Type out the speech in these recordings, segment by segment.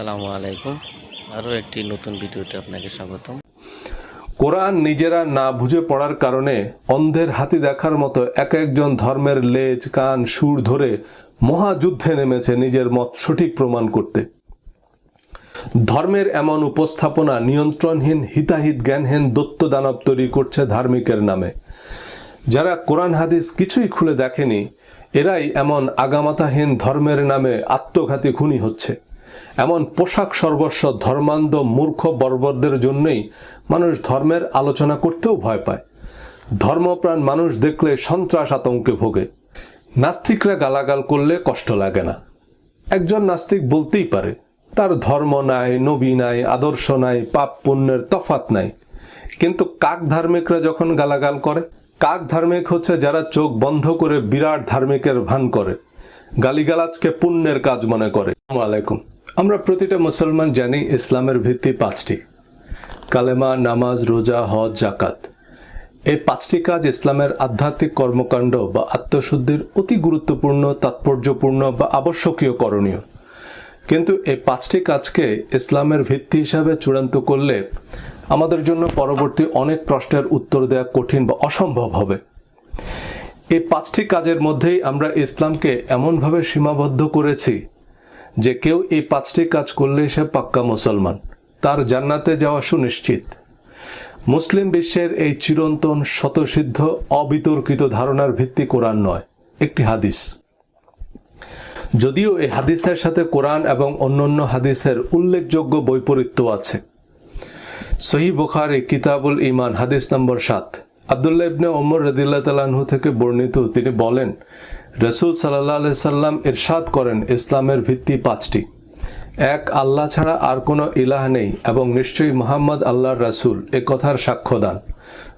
আসসালামু আলাইকুম। আরও একটি নতুন ভিডিওতে আপনাকে স্বাগতম। কোরআন নিজেরা না বুঝে পড়ার কারণে অন্ধের হাতি দেখার মতো এক একজন ধর্মের লেজ, কান, সুর ধরে মহাযুদ্ধে নেমেছে নিজের মত সঠিক প্রমাণ করতে। ধর্মের এমন উপস্থাপনা নিয়ন্ত্রণহীন, হিতাহিত, জ্ঞানহীন, দত্ত দানব তৈরি করছে ধার্মিকের নামে। যারা কোরআন, হাদিস কিছুই খুলে দেখেনি, এরাই এমন আগামাতাহীন ধর্মের নামে আত্মঘাতী খুনি হচ্ছে। এমন পোশাক সর্বস্ব ধর্মান্ধ মূর্খ বর্বরদের জন্যই মানুষ ধর্মের আলোচনা করতেও ভয় পায়। ধর্মপ্রাণ মানুষ দেখলে সন্ত্রাস আতঙ্কে ভোগে। নাস্তিকরা গালাগাল করলে কষ্ট লাগে না। একজন নাস্তিক বলতেই পারে, তার ধর্ম নাই, নবী নাই, আদর্শ নাই, পাপ পুণ্যের তফাত নাই। কিন্তু কাক ধার্মিকরা যখন গালাগাল করে, কাক ধার্মিক হচ্ছে যারা চোখ বন্ধ করে বিরাট ধার্মিকের ভান করে, গালিগালাজকে পুণ্যের কাজ মনে করে। আলাইকুম। আমরা প্রতিটা মুসলমান জানি ইসলামের ভিত্তি পাঁচটি। কালেমা, নামাজ, রোজা, হজ জাকাত এই পাঁচটি কাজ ইসলামের আধ্যাত্মিক কর্মকাণ্ড বা আত্মশুদ্ধির অতি গুরুত্বপূর্ণ, তাৎপর্যপূর্ণ বা আবশ্যকীয় করণীয়। কিন্তু এই পাঁচটি কাজকে ইসলামের ভিত্তি হিসাবে চূড়ান্ত করলে আমাদের জন্য পরবর্তী অনেক প্রশ্নের উত্তর দেওয়া কঠিন বা অসম্ভব হবে। এই পাঁচটি কাজের মধ্যেই আমরা ইসলামকে এমনভাবে সীমাবদ্ধ করেছি যে কেউ এই পাঁচটি কাজ করলে সে পাক্কা মুসলমান। তার জান্নাতে যাওয়া সুনিশ্চিত। মুসলিম বিশ্বের এই চিরন্তন শতসিদ্ধ অবিতর্কিত ধারণার ভিত্তি কোরআন নয়, একটি হাদিস। যদিও এই হাদিসের সাথে কোরআন এবং অন্যান্য হাদিসের উল্লেখযোগ্য বৈপরীত্য আছে। সহি বুখারি কিতাবুল ইমান হাদিস নম্বর সাত। আবদুল্লাহ ইবনে ওমর রদিল্লাহ তালাহু থেকে বর্ণিত তিনি বলেন রসুল সাল্লাহ সাল্লাম ইরশাদ করেন ইসলামের ভিত্তি পাঁচটি। এক, আল্লাহ ছাড়া আর কোনো ইলাহ নেই এবং নিশ্চয়ই মোহাম্মদ আল্লাহর রাসূল এ কথার সাক্ষ্য দান।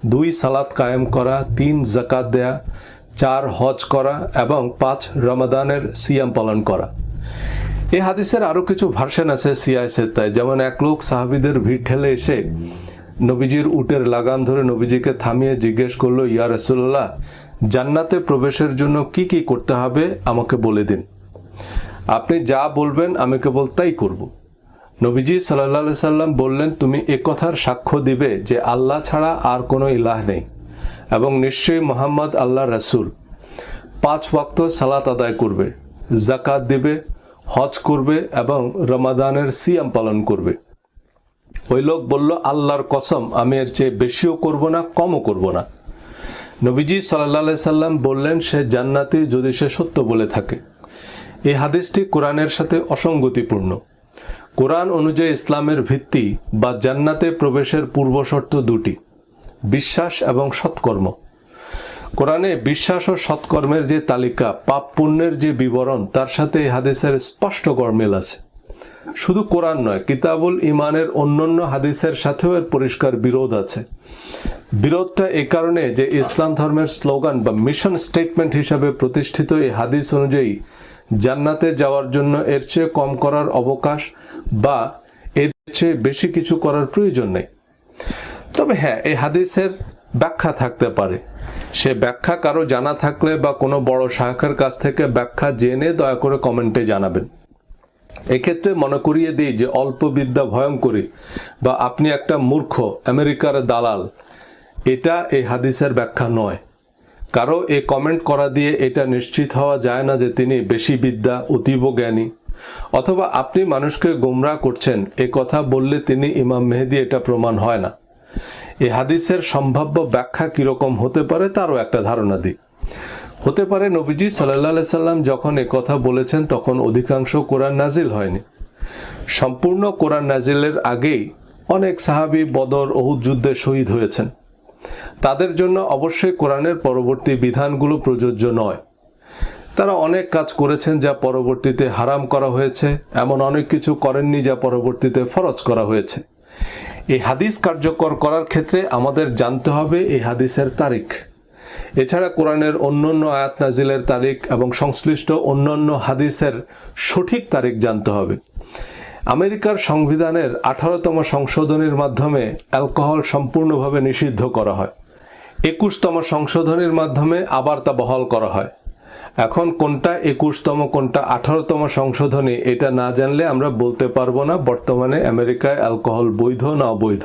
দুই, সালাত কায়েম করা, তিন জাকাত দেয়া, চার, হজ করা এবং পাঁচ, রমাদানের সিয়াম পালন করা। এই হাদিসের আরও কিছু ভার্সন আছে সিয়াই সেত্তায়। যেমন এক লোক সাহাবিদের ভিড় ঠেলে এসে নবীজির উটের লাগাম ধরে নবীজিকে থামিয়ে জিজ্ঞেস করল, ইয়া রসুল্লাহ জান্নাতে প্রবেশের জন্য কি কি করতে হবে আমাকে বলে দিন। আপনি যা বলবেন আমি কেবল তাই করব। নবীজি সাল্লাহ সাল্লাম বললেন, তুমি এ কথার সাক্ষ্য দিবে যে আল্লাহ ছাড়া আর কোনো ইলাহ নেই এবং নিশ্চয়ই মোহাম্মদ আল্লাহ রাসূল। পাঁচ ওয়াক্ত সালাত আদায় করবে জাকাত দিবে, হজ করবে এবং রমাদানের সিয়াম পালন করবে। ওই লোক বলল, আল্লাহর কসম, আমি এর চেয়ে বেশিও করব না, কমও করব না। নবীজি সাল্লাহ সাল্লাম বললেন, সে জান্নাতি যদি সে সত্য বলে থাকে। এই হাদিসটি কোরআনের সাথে অসঙ্গতিপূর্ণ। কোরআন অনুযায়ী ইসলামের ভিত্তি বা জান্নাতে প্রবেশের পূর্বশর্ত দুটি, বিশ্বাস এবং সৎকর্ম। কোরআনে বিশ্বাস ও সৎকর্মের যে তালিকা, পাপ পুণ্যের যে বিবরণ, তার সাথে এই হাদিসের স্পষ্ট গরমিল আছে। শুধু কোরআন নয়, কিতাবুল ইমানের অন্যান্য হাদিসের সাথেও এর পরিষ্কার বিরোধ আছে। বিরোধটা এ কারণে যে ইসলাম ধর্মের স্লোগান বা মিশন স্টেটমেন্ট হিসাবে প্রতিষ্ঠিত এই হাদিস অনুযায়ী জান্নাতে যাওয়ার জন্য এর চেয়ে কম করার অবকাশ বা এর চেয়ে বেশি কিছু করার প্রয়োজন নেই। তবে হ্যাঁ এই হাদিসের ব্যাখ্যা থাকতে পারে। সে ব্যাখ্যা কারও জানা থাকলে বা কোনো বড় শাখার কাছ থেকে ব্যাখ্যা জেনে দয়া করে কমেন্টে জানাবেন। এক্ষেত্রে মনে করিয়ে দিই যে অল্প বিদ্যা ভয়ঙ্করী। বা আপনি একটা মূর্খ, আমেরিকার দালাল, এটা এই হাদিসের ব্যাখ্যা নয়। কারও এ কমেন্ট করা দিয়ে এটা নিশ্চিত হওয়া যায় না যে তিনি বেশি বিদ্যা, অতীব জ্ঞানী। অথবা আপনি মানুষকে গোমরা করছেন, এ কথা বললে তিনি ইমাম মেহেদি এটা প্রমাণ হয় না। এই হাদিসের সম্ভাব্য ব্যাখ্যা কীরকম হতে পারে তারও একটা ধারণা দিই। হতে পারে নবীজি সাল্লাহ সাল্লাম যখন কথা বলেছেন তখন অধিকাংশ কোরআন নাজিল হয়নি। সম্পূর্ণ কোরআন নাজিলের আগেই অনেক সাহাবি বদর ওহুদ যুদ্ধে শহীদ হয়েছেন। তাদের জন্য অবশ্যই কোরআনের পরবর্তী বিধানগুলো প্রযোজ্য নয়। তারা অনেক কাজ করেছেন যা পরবর্তীতে হারাম করা হয়েছে, এমন অনেক কিছু করেননি যা পরবর্তীতে ফরজ করা হয়েছে। এই হাদিস কার্যকর করার ক্ষেত্রে আমাদের জানতে হবে এই হাদিসের তারিখ। এছাড়া কোরআনের অন্যান্য আয়াত নাজিলের তারিখ এবং সংশ্লিষ্ট অন্যান্য হাদিসের সঠিক তারিখ জানতে হবে। আমেরিকার সংবিধানের আঠারোতম সংশোধনীর মাধ্যমে অ্যালকোহল সম্পূর্ণভাবে নিষিদ্ধ করা হয়। একুশতম সংশোধনীর মাধ্যমে আবার তা বহাল করা হয়। এখন কোনটা একুশতম, কোনটা আঠারোতম সংশোধনী এটা না জানলে আমরা বলতে পারব না, বর্তমানে আমেরিকায় অ্যালকোহল বৈধ না অবৈধ।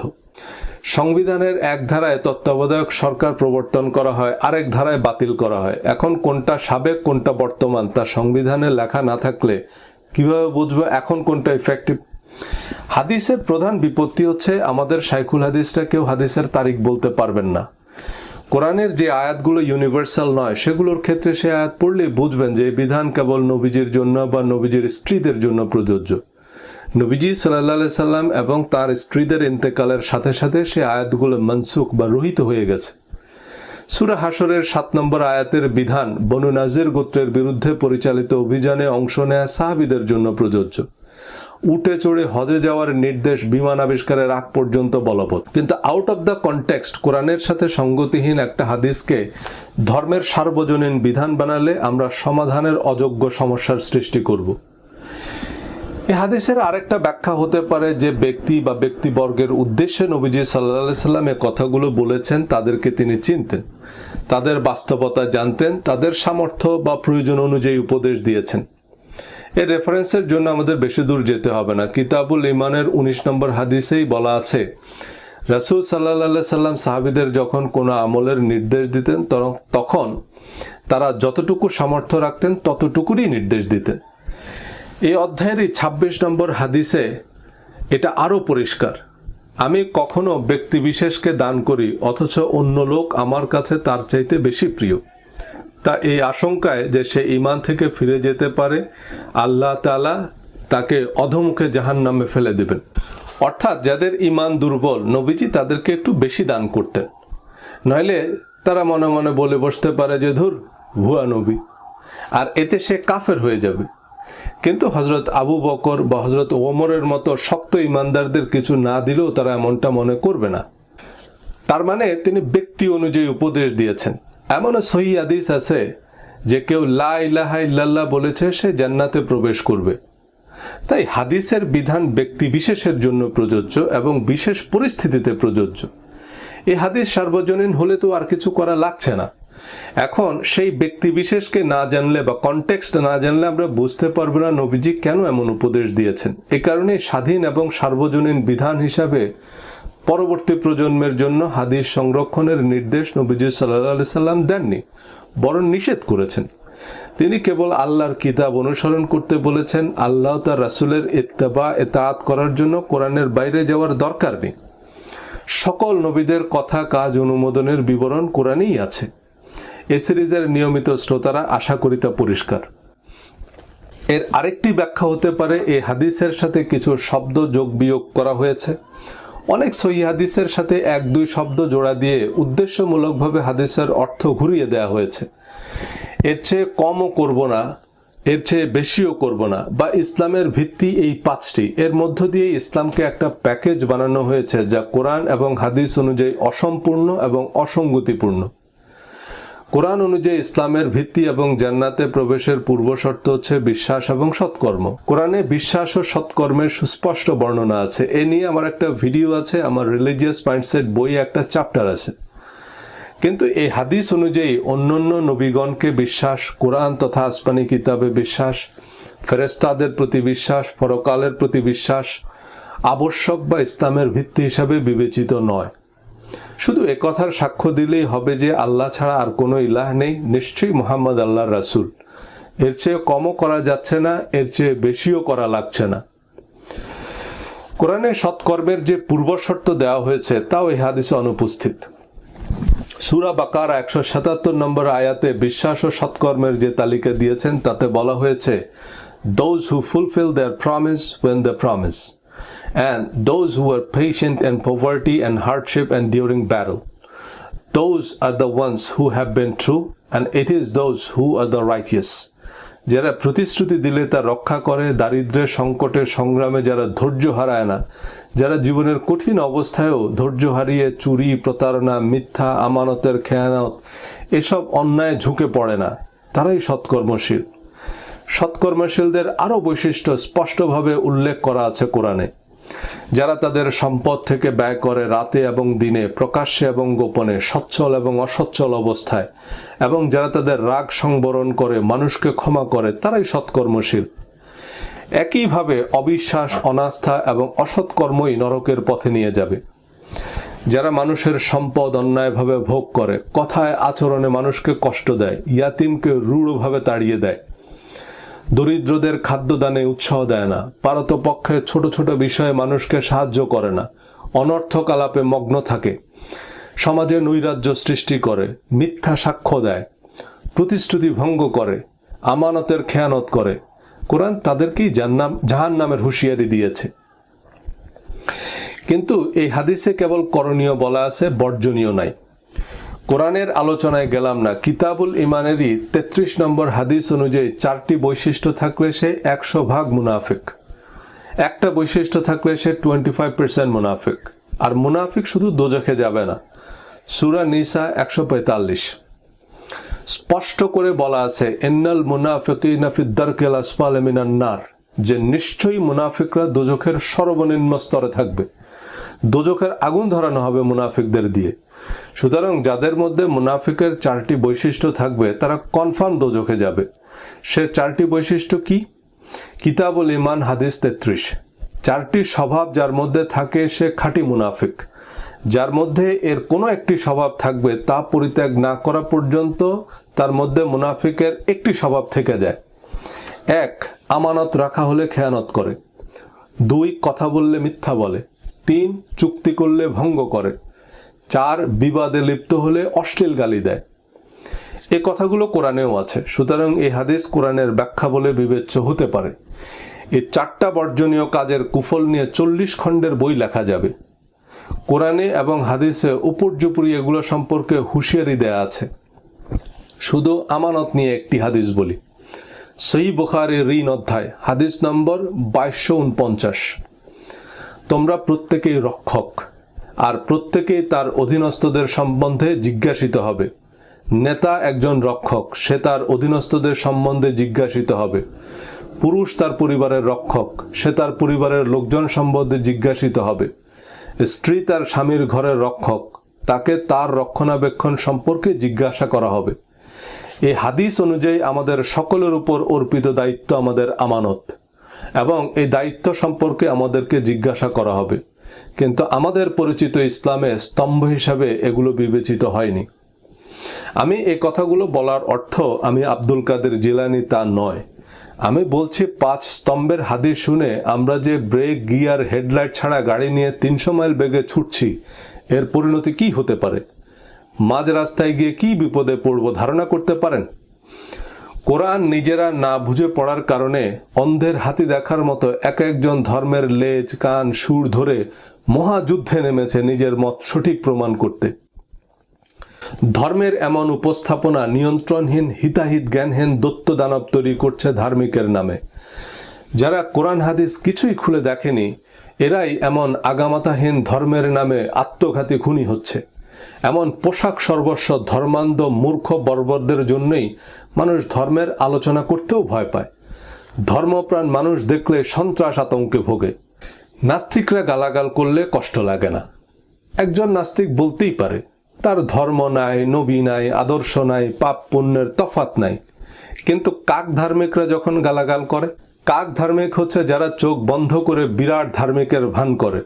সংবিধানের এক ধারায় তত্ত্বাবধায়ক সরকার প্রবর্তন করা হয়, আরেক ধারায় বাতিল করা হয়। এখন কোনটা সাবেক, কোনটা বর্তমান, তা সংবিধানে লেখা না থাকলে কীভাবে বুঝব? এখন কোনটা ইফেক্টিভ হাদিসের প্রধান বিপত্তি হচ্ছে, আমাদের শাইখুল হাদিসটা কেউ হাদিসের তারিখ বলতে পারবেন না। কোরআনের যে আয়াতগুলো ইউনিভার্সাল নয়, সেগুলোর ক্ষেত্রে সে আয়াত পড়লেই বুঝবেন যে বিধান কেবল নবীজির জন্য বা নবীজির স্ত্রীদের জন্য প্রযোজ্য। নবীজি সাল্লাহ সাল্লাম এবং তার স্ত্রীদের ইন্তেকালের সাথে সাথে সে আয়াতগুলো মনসুখ বা রহিত হয়ে গেছে। সুরা হাসরের সাত নম্বর আয়াতের বিধান বনু নাজির গোত্রের বিরুদ্ধে পরিচালিত অভিযানে অংশ নেয়া সাহাবিদের জন্য প্রযোজ্য। উঠে চড়ে হজে যাওয়ার নির্দেশ বিমান আবিষ্কারের আগ পর্যন্ত বলবৎ। কিন্তু আউট অফ দ্য কনটেক্সট কোরআনের সাথে সঙ্গতিহীন একটা হাদিসকে ধর্মের সার্বজনীন বিধান বানালে আমরা সমাধানের অযোগ্য সমস্যার সৃষ্টি করব। এই হাদিসের আরেকটা ব্যাখ্যা হতে পারে যে ব্যক্তি বা ব্যক্তিবর্গের উদ্দেশ্যে নবীজি সাল্লাহ সাল্লাম এ কথাগুলো বলেছেন, তাদেরকে তিনি চিনতেন। তাদের বাস্তবতা জানতেন, তাদের সামর্থ্য বা প্রয়োজন অনুযায়ী উপদেশ দিয়েছেন। এর রেফারেন্সের জন্য আমাদের বেশি দূর যেতে হবে না। কিতাবুল ইমানের উনিশ নম্বর হাদিসেই বলা আছে, রাসুল সাল্লাহ সাল্লাম সাহাবিদের যখন কোনো আমলের নির্দেশ দিতেন তখন তারা যতটুকু সামর্থ্য রাখতেন, ততটুকুরই নির্দেশ দিতেন। এই অধ্যায়েরই ২৬ নম্বর হাদিসে এটা আরও পরিষ্কার। আমি কখনো ব্যক্তি বিশেষকে দান করি, অথচ অন্য লোক আমার কাছে তার চাইতে বেশি প্রিয়। তা এই আশঙ্কায় যে সে ইমান থেকে ফিরে যেতে পারে, আল্লাহ তালা তাকে অধমুখে জাহান নামে ফেলে দেবেন। অর্থাৎ যাদের ইমান দুর্বল, নবীজি তাদেরকে একটু বেশি দান করতেন। নইলে তারা মনে মনে বলে বসতে পারে যে, ধুর, ভুয়া নবী। আর এতে সে কাফের হয়ে যাবে। কিন্তু হজরত আবু বকর বা হজরত ওমরের মতো শক্ত ইমানদারদের কিছু না দিলেও তারা এমনটা মনে করবে না। তার মানে তিনি ব্যক্তি অনুযায়ী উপদেশ দিয়েছেন। এমনও সহি আদিস আছে যে কেউ লা বলেছে সে জান্নাতে প্রবেশ করবে। তাই হাদিসের বিধান ব্যক্তি বিশেষের জন্য প্রযোজ্য এবং বিশেষ পরিস্থিতিতে প্রযোজ্য। এই হাদিস সার্বজনীন হলে তো আর কিছু করা লাগছে না। এখন সেই ব্যক্তি বিশেষকে না জানলে বা কনটেক্সট না জানলে আমরা বুঝতে পারব না নবীজি কেন এমন উপদেশ দিয়েছেন। এ কারণে স্বাধীন এবং সার্বজনীন বিধান হিসাবে পরবর্তী প্রজন্মের জন্য হাদিস সংরক্ষণের নির্দেশ নবীজি সাল্লাহ সাল্লাম দেননি, বরং নিষেধ করেছেন। তিনি কেবল আল্লাহর কিতাব অনুসরণ করতে বলেছেন, আল্লাহ তার রাসুলের ইত্তেবা এতাআত করার জন্য কোরআনের বাইরে যাওয়ার দরকার নেই। সকল নবীদের কথা, কাজ, অনুমোদনের বিবরণ কোরআনেই আছে। এ সিরিজের নিয়মিত শ্রোতারা আশা করি তা পরিষ্কার। এর আরেকটি ব্যাখ্যা হতে পারে এই হাদিসের সাথে কিছু শব্দ যোগ বিয়োগ করা হয়েছে। অনেক সহি হাদিসের সাথে এক দুই শব্দ জোড়া দিয়ে উদ্দেশ্যমূলকভাবে হাদিসের অর্থ ঘুরিয়ে দেওয়া হয়েছে। এর চেয়ে কমও করব না, এর চেয়ে বেশিও করব না, বা ইসলামের ভিত্তি এই পাঁচটি। এর মধ্য দিয়ে ইসলামকে একটা প্যাকেজ বানানো হয়েছে যা কোরআন এবং হাদিস অনুযায়ী অসম্পূর্ণ এবং অসঙ্গতিপূর্ণ। কোরআন অনুযায়ী ইসলামের ভিত্তি এবং জান্নাতে প্রবেশের পূর্ব শর্ত হচ্ছে বিশ্বাস এবং সৎকর্ম। কোরআনে বিশ্বাস ও সৎকর্মের সুস্পষ্ট বর্ণনা আছে। এ নিয়ে আমার একটা ভিডিও আছে, আমার রিলিজিয়াস মাইন্ডসেট বই একটা চ্যাপ্টার আছে। কিন্তু এই হাদিস অনুযায়ী অন্যান্য নবীগণকে বিশ্বাস, কোরআন তথা আসমানি কিতাবে বিশ্বাস ফেরেস্তাদের প্রতি বিশ্বাস, পরকালের প্রতি বিশ্বাস আবশ্যক বা ইসলামের ভিত্তি হিসাবে বিবেচিত নয়। শুধু একথার সাক্ষ্য দিলেই হবে যে আল্লাহ ছাড়া আর কোনো ইলাহ নেই, নিশ্চয়ই মোহাম্মদ আল্লাহ রাসুল। এর চেয়ে কমও করা যাচ্ছে না, এর চেয়ে বেশিও করা লাগছে না। কোরআনে সৎকর্মের যে পূর্বশর্ত দেওয়া হয়েছে, তাও এই হাদিসে অনুপস্থিত। সুরা বাকার একশো সাতাত্তর নম্বর আয়াতে বিশ্বাস ও সৎকর্মের যে তালিকা দিয়েছেন, তাতে বলা হয়েছে those who fulfil their promise when the promise and those who are patient in poverty and hardship and during battle. Those are the ones who have been true, and it is those who are the righteous. যারা প্রতিশ্রুতি দিলে তা রক্ষা করে দারিদ্র্যের সংকটের সংগ্রামে যারা ধৈর্য হারায় না যারা জীবনের কঠিন অবস্থায়ও ধৈর্য হারিয়ে চুরি প্রতারণা মিথ্যা আমানতের খেয়ানত এসব অন্যায় ঝুঁকে পড়ে না তারাই সৎকর্মশীল সৎকর্মশীলদের আরও বৈশিষ্ট্য স্পষ্টভাবে উল্লেখ করা আছে কোরআনে যারা তাদের সম্পদ থেকে ব্যয় করে রাতে এবং দিনে, প্রকাশ্যে এবং গোপনে, সচ্ছল এবং অসচ্ছল অবস্থায়, এবং যারা তাদের রাগ সংবরণ করে, মানুষকে ক্ষমা করে, তারাই সৎকর্মশীল। একইভাবে অবিশ্বাস, অনাস্থা এবং অসৎকর্মই নরকের পথে নিয়ে যাবে। যারা মানুষের সম্পদ অন্যায়ভাবে ভোগ করে, কথায়, আচরণে মানুষকে কষ্ট দেয়, ইয়াতিমকে রূঢ়ভাবে তাড়িয়ে দেয় দরিদ্রদের খাদ্যদানে উৎসাহ দেয় না। পারতপক্ষে ছোট ছোট বিষয়ে মানুষকে সাহায্য করে না। অনর্থক আলাপে মগ্ন থাকে। সমাজে নৈরাজ্য সৃষ্টি করে, মিথ্যা সাক্ষ্য দেয়, প্রতিশ্রুতি ভঙ্গ করে, আমানতের খেয়ানত করে। কোরআন তাদেরকেই জান্নাম জাহান নামের হুঁশিয়ারি দিয়েছে। কিন্তু এই হাদিসে কেবল করণীয় বলা আছে, বর্জনীয় নাই। কোরআনের আলোচনায় গেলাম না। কিতাবুল ইমানেরই তেত্রিশ নম্বর হাদিস অনুযায়ী চারটি বৈশিষ্ট্য থাকলে সে একশো ভাগ মুনাফিক। একটা বৈশিষ্ট্য থাকলে সে টোয়েন্টি ফাইভ পার্সেন্ট মুনাফিক। আর মুনাফিক শুধু দোজখে যাবে না। সুরা নিসা একশো পঁয়তাল্লিশ। স্পষ্ট করে বলা আছে এন্নাল মুনাফিকিনা ফি দারকিল আসফাল নার। যে নিশ্চয়ই মুনাফিকরা দোজখের সর্বনিম্ন স্তরে থাকবে। দোজখের আগুন ধরানো হবে মুনাফিকদের দিয়ে। সুতরাং যাদের মধ্যে মুনাফিকের চারটি বৈশিষ্ট্য থাকবে, তারা কনফার্ম দোজখে যাবে। সে চারটি বৈশিষ্ট্য কি? কিতাবুল ইমান হাদিস তেত্রিশ। চারটি স্বভাব যার মধ্যে থাকে সে খাঁটি মুনাফিক। যার মধ্যে এর কোনো একটি স্বভাব থাকবে, তা পরিত্যাগ না করা পর্যন্ত তার মধ্যে মুনাফিকের একটি স্বভাব থেকে যায়। এক, আমানত রাখা হলে খেয়ানত করে। দুই, কথা বললে মিথ্যা বলে। তিন চুক্তি করলে ভঙ্গ করে। চার বিবাদে লিপ্ত হলে অশ্লীল গালি দেয়। এ কথাগুলো কোরআনেও আছে। সুতরাং এই হাদিস কোরআনের ব্যাখ্যা বলে বিবেচ্য হতে পারে। এই চারটা বর্জনীয় কাজের কুফল নিয়ে চল্লিশ খণ্ডের বই লেখা যাবে। কোরআনে এবং হাদিসে উপর্যুপুরি এগুলো সম্পর্কে হুঁশিয়ারি দেয়া আছে। শুধু আমানত নিয়ে একটি হাদিস বলি। সই বুখারি ঋণ অধ্যায়, হাদিস নম্বর বাইশশো উনপঞ্চাশ। তোমরা প্রত্যেকেই রক্ষক, আর প্রত্যেকেই তার অধীনস্থদের সম্বন্ধে জিজ্ঞাসিত হবে। নেতা একজন রক্ষক, সে তার অধীনস্থদের সম্বন্ধে জিজ্ঞাসিত হবে। পুরুষ তার পরিবারের রক্ষক, সে তার পরিবারের লোকজন সম্বন্ধে জিজ্ঞাসিত হবে। স্ত্রী তার স্বামীর ঘরের রক্ষক, তাকে তার রক্ষণাবেক্ষণ সম্পর্কে জিজ্ঞাসা করা হবে। এই হাদিস অনুযায়ী আমাদের সকলের উপর অর্পিত দায়িত্ব আমাদের আমানত। এবং এই দায়িত্ব সম্পর্কে আমাদেরকে জিজ্ঞাসা করা হবে। কিন্তু আমাদের পরিচিত ইসলামে স্তম্ভ হিসাবে এগুলো বিবেচিত হয়নি। আমি এই কথাগুলো বলার অর্থ আমি আব্দুল কাদের জিলানি তা নয়। আমি বলছি পাঁচ স্তম্ভের হাদিস শুনে আমরা যে ব্রেক, গিয়ার, হেডলাইট ছাড়া গাড়ি নিয়ে তিনশো মাইল বেগে ছুটছি, এর পরিণতি কি হতে পারে? মাঝ রাস্তায় গিয়ে কি বিপদে পড়ব ধারণা করতে পারেন? কোরআন নিজেরা না বুঝে পড়ার কারণে অন্ধের হাতি দেখার মতো এক একজন ধর্মের লেজ, কান, সুর ধরে মহাযুদ্ধে নেমেছে নিজের মত সঠিক প্রমাণ করতে। ধর্মের এমন উপস্থাপনা নিয়ন্ত্রণহীন, হিতাহিত, জ্ঞানহীন, দত্ত দানব তৈরি করছে ধার্মিকের নামে। যারা কোরআন হাদিস কিছুই খুলে দেখেনি, এরাই এমন আগামাতাহীন ধর্মের নামে আত্মঘাতী খুনি হচ্ছে। এমন পোশাক সর্বস্ব ধর্মান্ধ মূর্খ বর্বরদের জন্যই মানুষ ধর্মের আলোচনা করতেও ভয় পায়। ধর্মপ্রাণ মানুষ দেখলে সন্ত্রাস আতঙ্কে ভোগে। নাস্তিকরা গালাগাল করলে কষ্ট লাগে না। একজন নাস্তিক বলতেই পারে, তার ধর্ম নাই, নবী নাই, আদর্শ নাই, পাপ পুণ্যের তফাত নাই। কিন্তু কাক ধার্মিকরা যখন গালাগাল করে, কাক ধার্মিক হচ্ছে যারা চোখ বন্ধ করে বিরাট ধার্মিকের ভান করে,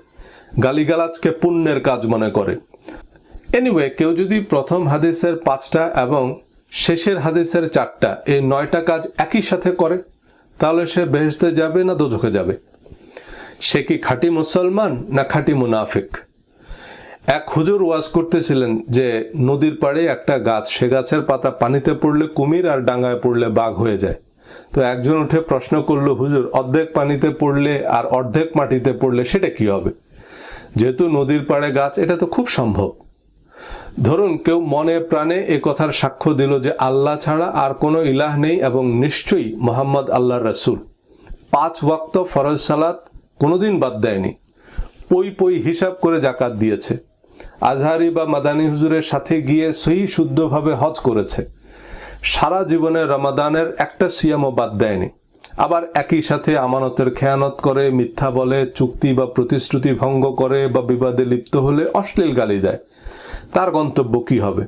গালিগালাজকে পুণ্যের কাজ মনে করে। এনিওয়ে কেউ যদি প্রথম হাদিসের পাঁচটা এবং শেষের হাদিসের চারটা এই নয়টা কাজ একই সাথে করে, তাহলে সে বেহেস্তে যাবে না দোজখে যাবে? সে কি খাঁটি মুসলমান না খাঁটি মুনাফিক? এক হুজুর ওয়াজ করতেছিলেন যে নদীর পাড়ে একটা গাছ, সে গাছের পাতা পানিতে পড়লে কুমির আর ডাঙায় পড়লে বাঘ হয়ে যায়। তো একজন উঠে প্রশ্ন করল, হুজুর, অর্ধেক পানিতে পড়লে আর অর্ধেক মাটিতে পড়লে সেটা কি হবে? যেহেতু নদীর পাড়ে গাছ, এটা তো খুব সম্ভব। ধরুন কেউ মনে প্রাণে এ কথার সাক্ষ্য দিল যে আল্লাহ ছাড়া আর কোনো ইলাহ নেই এবং নিশ্চয়ই মোহাম্মদ আল্লাহ রসুল। পাঁচ ওয়াক্ত ফরজ সালাত কোনোদিন বাদ দেয়নি। পই পই হিসাব করে জাকাত দিয়েছে। আজহারি বা মাদানী হুজুরের সাথে গিয়ে সহি শুদ্ধভাবে হজ করেছে। সারা জীবনে রমাদানের একটা সিয়ামও বাদ দেয়নি। আবার একই সাথে আমানতের খেয়ানত করে, মিথ্যা বলে, চুক্তি বা প্রতিশ্রুতি ভঙ্গ করে বা বিবাদে লিপ্ত হলে অশ্লীল গালি দেয়। তার গন্তব্য কি হবে?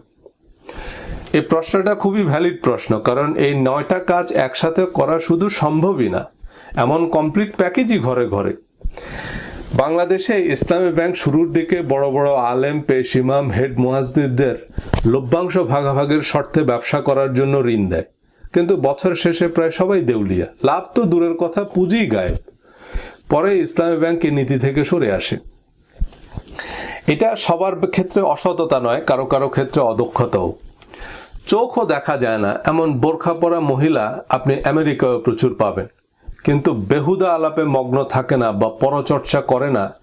এই প্রশ্নটা খুবই ভ্যালিড প্রশ্ন, কারণ এই নয়টা কাজ একসাথে করা শুধু সম্ভবই না, এমন কমপ্লিট প্যাকেজই ঘরে ঘরে। বাংলাদেশে ইসলামী ব্যাংক শুরুর দিকে বড় বড় আলেম পেশ ইমাম হেড মুহাজদিদদের লভ্যাংশ ভাগাভাগের শর্তে ব্যবসা করার জন্য ঋণ দেয়। কিন্তু বছর শেষে প্রায় সবাই দেউলিয়া। লাভ তো দূরের কথা পুঁজি গায়েব। পরে ইসলামী ব্যাংক নীতি থেকে সরে আসে। এটা সবার ক্ষেত্রে অসততা নয়, কারও কারও ক্ষেত্রে অদক্ষতাও। চোখও দেখা যায় না, এমন বোরখা পরা মহিলা আপনি আমেরিকায় প্রচুর পাবেন। কিন্তু বেহুদা আলাপে মগ্ন থাকে না বা পরচর্চা করে না,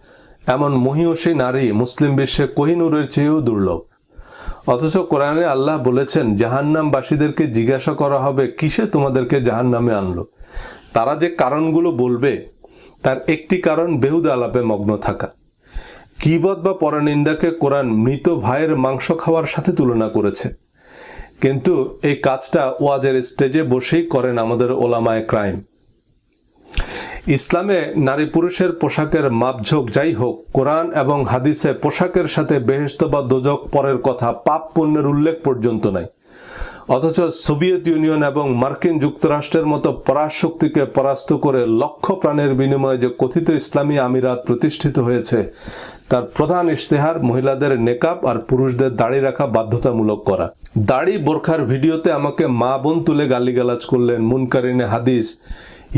এমন মহিষী নারী মুসলিম বিশ্বে কোহিনুরের চেয়েও দুর্লভ। অথচ কোরআনে আল্লাহ বলেছেন, জাহান্নামবাসীদেরকে জিজ্ঞাসা করা হবে, কিসে তোমাদেরকে জাহান্নামে আনলো? তারা যে কারণগুলো বলবে, তার একটি কারণ বেহুদা আলাপে মগ্ন থাকা। কিবত বা পরনিন্দাকে কোরআন মৃত ভাইয়ের মাংস খাওয়ার সাথে তুলনা করেছে। কিন্তু এই কাজটা ওয়াজের স্টেজে বসেই করেন আমাদের ওলামায় ক্রাইম। ইসলামে নারী পুরুষের পোশাকের মাপঝোক যাই হোক, কোরআন এবং হাদিসে পোশাকের সাথে বেহেস্ত বা দোজক পরের কথা পাপ পুণ্যের উল্লেখ পর্যন্ত নাই। অথচ সোভিয়েত ইউনিয়ন এবং মার্কিন যুক্তরাষ্ট্রের মতো পরাশক্তিকে পরাস্ত করে লক্ষ প্রাণের বিনিময়ে যে কথিত ইসলামী আমিরাত প্রতিষ্ঠিত হয়েছে তার প্রধান ইশতেহার মহিলাদের নেকাব আর পুরুষদের দাড়ি রাখা বাধ্যতামূলক করা। দাড়ি বোরখার ভিডিওতে আমাকে মা বোন তুলে গালিগালাজ করলেন, মুনকারিনে হাদিস।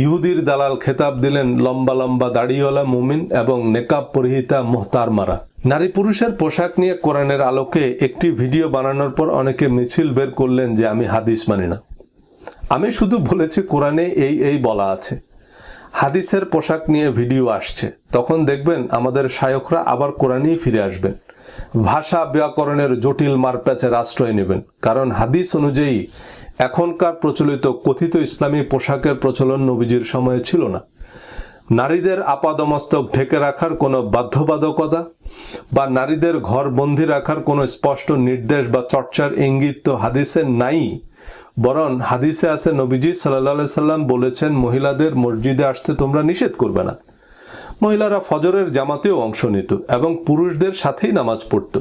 ইহুদির দালাল খেতাব দিলেন, লম্বা লম্বা দাড়িওয়ালা মুমিন এবং নেকাব পরিহিতা মোহতার মারা। নারী পুরুষের পোশাক নিয়ে কোরআনের আলোকে একটি ভিডিও বানানোর পর অনেকে মিছিল বের করলেন যে আমি হাদিস মানি না। আমি শুধু বলেছি কোরআনে এই এই বলা আছে। হাদিসের পোশাক নিয়ে ভিডিও আসছে। তখন দেখবেন আমাদের শায়করা আবার কোরআনেই ফিরে আসবেন। ভাষা ব্যাকরণের জটিল মারপ্যাচের আশ্রয় নেবেন। কারণ হাদিস অনুযায়ী এখনকার প্রচলিত কথিত ইসলামী পোশাকের প্রচলন নবীজির সময়ে ছিল না। নারীদের আপাদমস্তক ঢেকে রাখার কোনো বাধ্যবাধকতা বা নারীদের ঘর বন্দি রাখার কোনো স্পষ্ট নির্দেশ বা চর্চার ইঙ্গিত তো হাদিসে নাই। বরং হাদিসে আছে, নবীজি সাল্লা সাল্লাম বলেছেন, মহিলাদের মসজিদে আসতে তোমরা নিষেধ করবে না। মহিলারা ফজরের জামাতেও অংশ নিত এবং পুরুষদের সাথেই নামাজ পড়ত।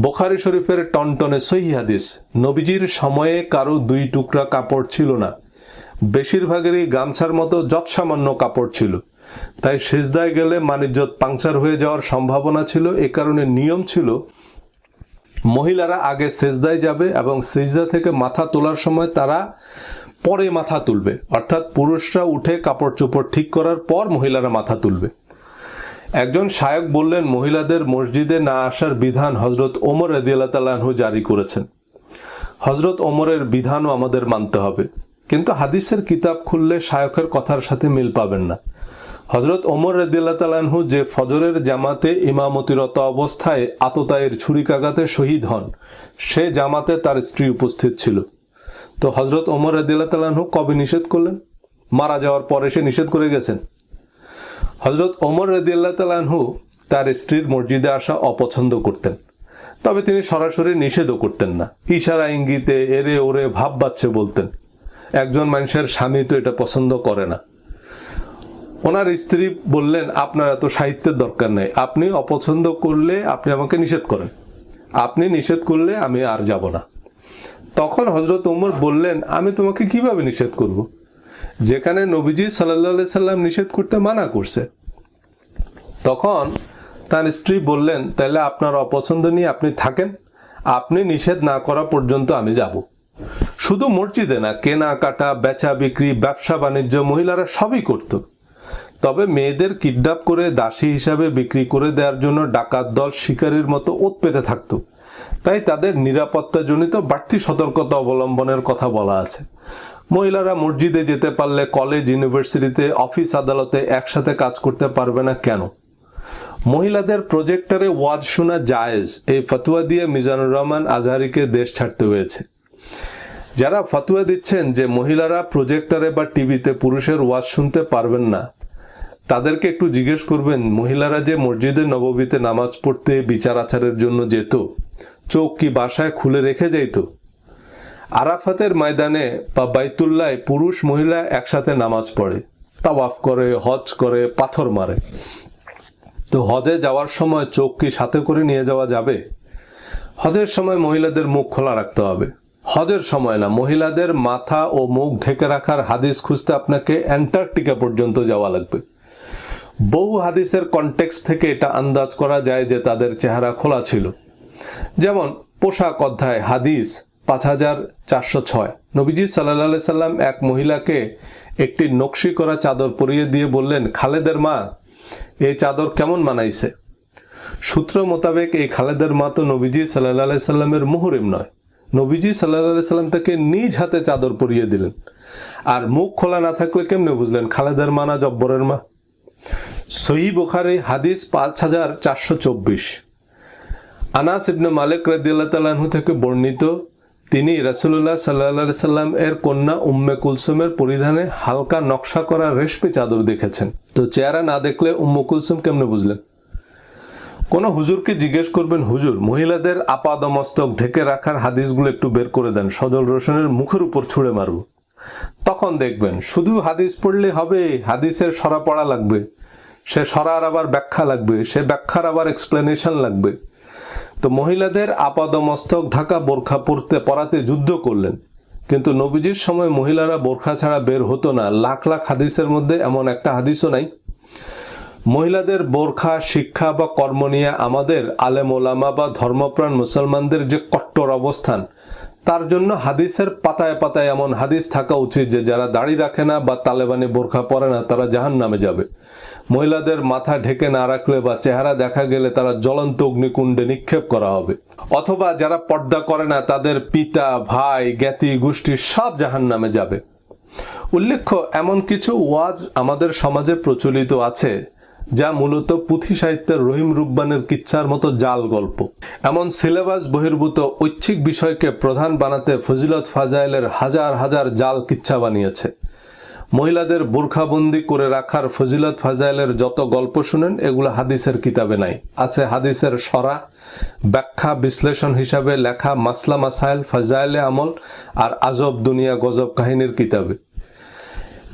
বোখারি শরীফের টনটনে সহি হাদিস, নবীজির সময়ে কারও দুই টুকরা কাপড় ছিল না। বেশিরভাগেরই গামছার মতো যৎসামান্য কাপড় ছিল। তাই সেজদায় গেলে মানিজ্যত পাংচার হয়ে যাওয়ার সম্ভাবনা ছিল। এ কারণে নিয়ম ছিল মহিলারা আগে সেজদায় যাবে এবং সেজদা থেকে মাথা তোলার সময় তারা পরে মাথা তুলবে। অর্থাৎ পুরুষরা উঠে কাপড় চোপড় ঠিক করার পর মহিলারা মাথা তুলবে। একজন শায়ক বললেন, মহিলাদের মসজিদে না আসার বিধান হজরত ওমর রদিয়াল্লাহু জারি করেছেন। হজরত ওমরের বিধানও আমাদের মানতে হবে। কিন্তু হাদিসের কিতাব খুললে শায়কের কথার সাথে মিল পাবেন না। হজরত ওমর রদিল্লা তালানহু যে ফজরের জামাতে ইমামতিরত অবস্থায় আততায়ের ছুরিকাঘাতে শহীদ হন, সে জামাতে তার স্ত্রী উপস্থিত ছিল। তো হজরত ওমর রদিল্লা তালানহু কবে নিষেধ করলেন? মারা যাওয়ার পরে সে নিষেধ করে গেছেন। হজরত ওমর রদিয়াল্লাহ তালানহু তার স্ত্রীর মসজিদে আসা অপছন্দ করতেন। তবে তিনি সরাসরি নিষেধও করতেন না। ইশারা, ইঙ্গিতে এরে ওরে ভাব বাচ্চে বলতেন, একজন মানুষের স্বামী তো এটা পছন্দ করে না। ওনার স্ত্রী বললেন, আপনার এত সাহিত্যের দরকার নেই। আপনি অপছন্দ করলে আপনি আমাকে নিষেধ করেন। আপনি নিষেধ করলে আমি আর যাব না। তখন হজরত ওমর বললেন, আমি তোমাকে কীভাবে নিষেধ করব। যেখানে নবীজি সাল্লা সাল্লাম নিষেধ করতে মানা করছে। তখন তার স্ত্রী বললেন, তাহলে আপনার অপছন্দ নিয়ে আপনি থাকেন। আপনি নিষেধ না করা পর্যন্ত আমি যাব। শুধু মসজিদে না, কেনাকাটা বেচা বিক্রি ব্যবসা বাণিজ্য মহিলারা সবই করত। তবে মেয়েদের কিডন্যাপ করে দাসী হিসাবে বিক্রি করে দেওয়ার জন্য ডাকাত দল শিকারীর মতো ওত পেতে থাকত। তাই তাদের নিরাপত্তাজনিত বাড়তি সতর্কতা অবলম্বনের কথা বলা আছে। মহিলারা মসজিদে যেতে পারলে কলেজ, ইউনিভার্সিটিতে অফিস আদালতে একসাথে কাজ করতে পারবে না কেন? মহিলাদের প্রজেক্টরে ওয়াজ শোনা জায়েজ, এই ফতুয়া দিয়ে মিজানুর রহমান আজহারিকে দেশ ছাড়তে হয়েছে। যারা ফতুয়া দিচ্ছেন যে মহিলারা প্রজেক্টরে বা টিভিতে পুরুষের ওয়াজ শুনতে পারবেন না তাদেরকে একটু জিজ্ঞেস করবেন, মহিলারা যে মসজিদে নববীতে নামাজ পড়তে বিচার আচারের জন্য যেত, চোখ কি বাসায় খুলে রেখে যাইত? আরাফাতের ময়দানে বা বাইতুল্লায় পুরুষ মহিলা একসাথে নামাজ পড়ে, তাওয়াফ করে, হজ করে, পাথর মারে। তো হজে যাওয়ার সময় চোখ কি সাথে করে নিয়ে যাওয়া যাবে? হজের সময় মহিলাদের মুখ খোলা রাখতে হবে। হজের সময় না, মহিলাদের মাথা ও মুখ ঢেকে রাখার হাদিস খুঁজতে আপনাকে অ্যান্টার্কটিকা পর্যন্ত যাওয়া লাগবে। বহু হাদিসের কনটেক্সট থেকে এটা আন্দাজ করা যায় যে তাদের চেহারা খোলা ছিল। যেমন পোশাক অধ্যায়, হাদিস পাঁচ হাজার চারশো ছয়। নবীজি সাল্লাহ সাল্লাম এক মহিলাকে একটি নকশি করা চাদর পরিয়ে দিয়ে বললেন, খালেদের মা এই চাদর কেমন মানাইছে? সূত্র মোতাবেক এই খালেদের মা তো নবীজি সাল্লাহ সাল্লামের মুহরিম নয়। নবীজি সাল্লাহ সাল্লাম তাকে নিজ হাতে চাদর পরিয়ে দিলেন। আর মুখ খোলা না থাকলে কেমনে বুঝলেন, খালেদের মা না জব্বরের মা? সহি বুখারি, হাদিস পাঁচ হাজার চারশো চব্বিশ। আনাস ইবনে মালিক রাদিয়াল্লাহু তাআলাহু থেকে বর্ণিত, তিনি রাসুল্লাহ সাল্লাল্লাহু সাল্লাম এর কন্যা উম্মে কুলসুমের পরিধানে হালকা নকশা করা রেশমি চাদর দেখেছেন। তো চেহারা না দেখলে উম্মে কুলসুম কেমনে বুঝলেন? কোন হুজুরকে জিজ্ঞেস করবেন, হুজুর, মহিলাদের আপাদমস্তক ঢেকে রাখার হাদিসগুলো একটু বের করে দেন, সজল রোশনের মুখের উপর ছুঁড়ে মারব। তখন দেখবেন, শুধু হাদিস পড়লে হবে, হাদিসের সরা পড়া লাগবে। সে সরার আবার ব্যাখ্যা লাগবে, সে ব্যাখ্যার আবার এক্সপ্লেনেশন লাগবে। তো মহিলাদের আপাদমস্তক ঢাকা বোরখা পরতে, পরাতে যুদ্ধ করলেন। কিন্তু নবীজির সময় মহিলারা বোরখা ছাড়া বের হতো না। লাখ লাখ হাদিসের মধ্যে এমন একটা হাদিসও নাই। মহিলাদের বোরখা, শিক্ষা বা কর্ম নিয়ে আমাদের আলেম ওলামা বা ধর্মপ্রাণ মুসলমানদের যে কট্টর অবস্থান, তার জন্য হাদিসের পাতায় পাতায় এমন হাদিস থাকা উচিত যে যারা দাড়ি রাখে না বা তালেবানি বোরখা পরে না, তারা জাহান নামে যাবে। মহিলাদের মাথা ঢেকে না রাখলে বা চেহারা দেখা গেলে তারা জ্বলন্ত অগ্নিকুণ্ডে নিক্ষেপ করা হবে। অথবা যারা পর্দা করে না, তাদের পিতা, ভাই, জ্ঞাতি, গোষ্ঠী সব জাহান নামে যাবে। উল্লেখ্য, এমন কিছু ওয়াজ আমাদের সমাজে প্রচলিত আছে, যা মূলত পুঁথি সাহিত্যের রহিম রুব্বানের কিচ্ছার মতো জাল গল্প। এমন সিলেবাস বহির্ভূত ঐচ্ছিক বিষয়কে প্রধান বানাতে ফজিলত ফাজাইলের হাজার হাজার জাল কিচ্ছা বানিয়েছে। মহিলাদের বোরখাবন্দি করে রাখার ফজিলত ফাজাইলের যত গল্প শুনেন, এগুলো হাদিসের কিতাবে নাই। আছে হাদিসের সরা, ব্যাখ্যা, বিশ্লেষণ হিসাবে লেখা মাসলা মাসাইল, ফাজাইলে আমল আর আজব দুনিয়া গজব কাহিনীর কিতাবে।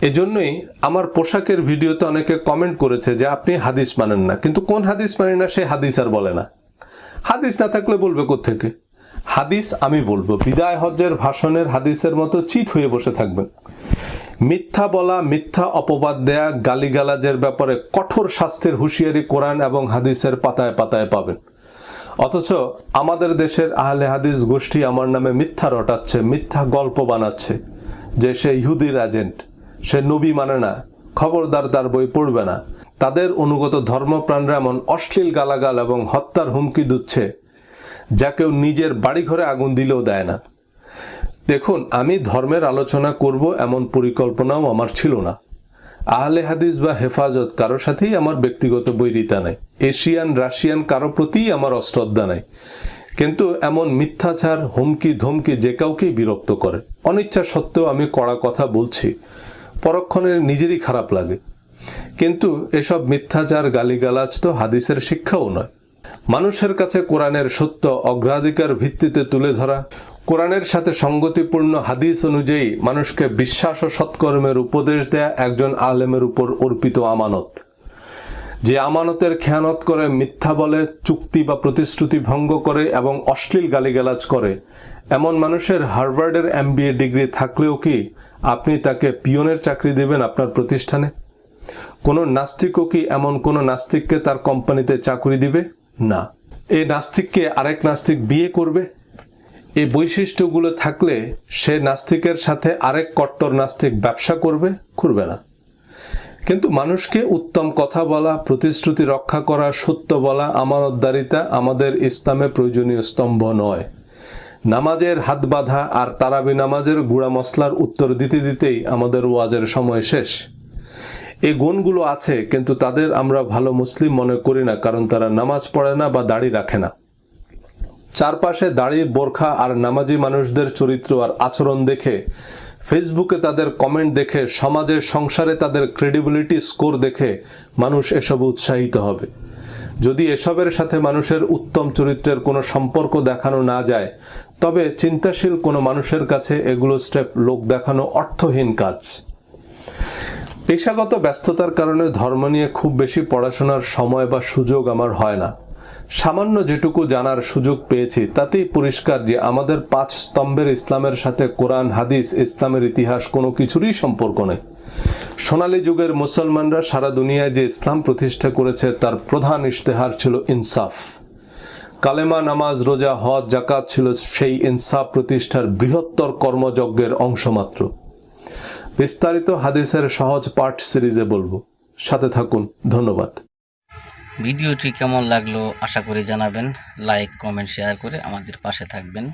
এজন্যই আমার পোশাকের ভিডিওতে অনেকে কমেন্ট করেছে যে আপনি হাদিস মানেন না। কিন্তু কোন হাদিস মানে না, সে হাদিস আর বলে না। হাদিস না থাকলে বলবে থেকে হাদিস আমি বলব। বিদায় হজ্জের ভাষণের হাদিসের মতো চিত হয়ে বসে থাকবেন। মিথ্যা বলা, মিথ্যা অপবাদ দেয়া গালিগালাজের ব্যাপারে কঠোর শাস্তির হুঁশিয়ারি কোরআন এবং হাদিসের পাতায় পাতায় পাবেন। অথচ আমাদের দেশের আহলে হাদিস গোষ্ঠী আমার নামে মিথ্যা রটাচ্ছে, মিথ্যা গল্প বানাচ্ছে। যে সে ইহুদির এজেন্ট সে নবী মানে না, খবরদার তার বই পড়বে না। তাদের অনুগত ধর্মপ্রাণরা এমন অশ্লীল গালাগাল এবং হত্যার হুমকি দিচ্ছে, যা কেউ নিজের বাড়িঘরে আগুন দিলেও দেয় না। দেখুন, আমি ধর্মের আলোচনা করব এমন পরিকল্পনাও আমার ছিল না। আহলে হাদিস বা হেফাজত কারও সাথেই আমার ব্যক্তিগত বৈরিতা নাই। এশিয়ান, রাশিয়ান কারও প্রতিই আমার অশ্রদ্ধা নাই। কিন্তু এমন মিথ্যাচার, হুমকি, ধমকি যে কাউকেই বিরক্ত করে। অনিচ্ছা সত্ত্বেও আমি কড়া কথা বলছি। পরক্ষণে নিজেরই খারাপ লাগে। কিন্তু এসব মিথ্যাচার, গালিগালাজ তো হাদিসের শিক্ষাও নয়। মানুষের কাছে কোরআনের সত্য, অগ্রাধিকার ভিত্তিতে তুলে ধরা কোরআনের সাথে সঙ্গতিপূর্ণ হাদিস অনুযায়ী মানুষকে বিশ্বাস ও সৎকর্মের উপদেশ দেয়া একজন আলেমের উপর অর্পিত আমানত। যে আমানতের খেয়ানত করে, মিথ্যা বলে, চুক্তি বা প্রতিশ্রুতি ভঙ্গ করে এবং অশ্লীল গালিগালাজ করে, এমন মানুষের হার্ভার্ডের এমবিএ ডিগ্রি থাকলেও কি আপনি তাকে পিয়নের চাকরি দেবেন আপনার প্রতিষ্ঠানে? কোনো নাস্তিকও কি এমন কোনো নাস্তিককে তার কোম্পানিতে চাকরি দিবে? না। এই নাস্তিককে আরেক নাস্তিক বিয়ে করবে? এই বৈশিষ্ট্যগুলো থাকলে সে নাস্তিকের সাথে আরেক কট্টর নাস্তিক ব্যবসা করবে করবে না। কিন্তু মানুষকে উত্তম কথা বলা, প্রতিশ্রুতি রক্ষা করা, সত্য বলা, আমানতদারিতা আমাদের ইসলামে প্রয়োজনীয় স্তম্ভ নয়। নামাজের হাত বাঁধা আর তারাবি নামাজের গুড়া মশলার উত্তর দিতে দিতেই আমাদের ওয়াজের সময় শেষ। এই গুণগুলো আছে, কিন্তু তাদের আমরা ভালো মুসলিম মনে করি না, কারণ তারা নামাজ পড়ে না বা দাড়ি রাখে না। চারপাশে দাড়ি বোরখা আর নামাজি মানুষদের চরিত্র আর আচরণ দেখে, ফেসবুকে তাদের কমেন্ট দেখে সমাজের সংসারে তাদের ক্রেডিবিলিটি স্কোর দেখে মানুষ এসব উৎসাহিত হবে। যদি এসবের সাথে মানুষের উত্তম চরিত্রের কোনো সম্পর্ক দেখানো না যায়, তবে চিন্তাশীল কোনো মানুষের কাছে এগুলো স্টেপ লোক দেখানো অর্থহীন কাজ। পেশাগত ব্যস্ততার কারণে ধর্ম নিয়ে খুব বেশি পড়াশোনার সময় বা সুযোগ আমার হয় না। সামান্য যেটুকু জানার সুযোগ পেয়েছি, তাতেই পরিষ্কার যে আমাদের পাঁচ স্তম্ভের ইসলামের সাথে কোরআন, হাদিস, ইসলামের ইতিহাস কোনো কিছুরই সম্পর্ক নেই। সোনালী যুগের মুসলমানরা সারা দুনিয়ায় যে ইসলাম প্রতিষ্ঠা করেছে, তার প্রধান ইশতেহার ছিল ইনসাফ। কালেমা, নামাজ, রোজা, হজ জাকাত ছিল সেই ইনসাফ প্রতিষ্ঠার বৃহত্তর কর্মযজ্ঞের অংশমাত্র বিস্তারিত হাদিসের সহজ পাঠ সিরিজে বলব। সাথে থাকুন, ধন্যবাদ। ভিডিওটি কেমন লাগল আশা করি জানাবেন। লাইক কমেন্ট শেয়ার করে আমাদের পাশে থাকবেন।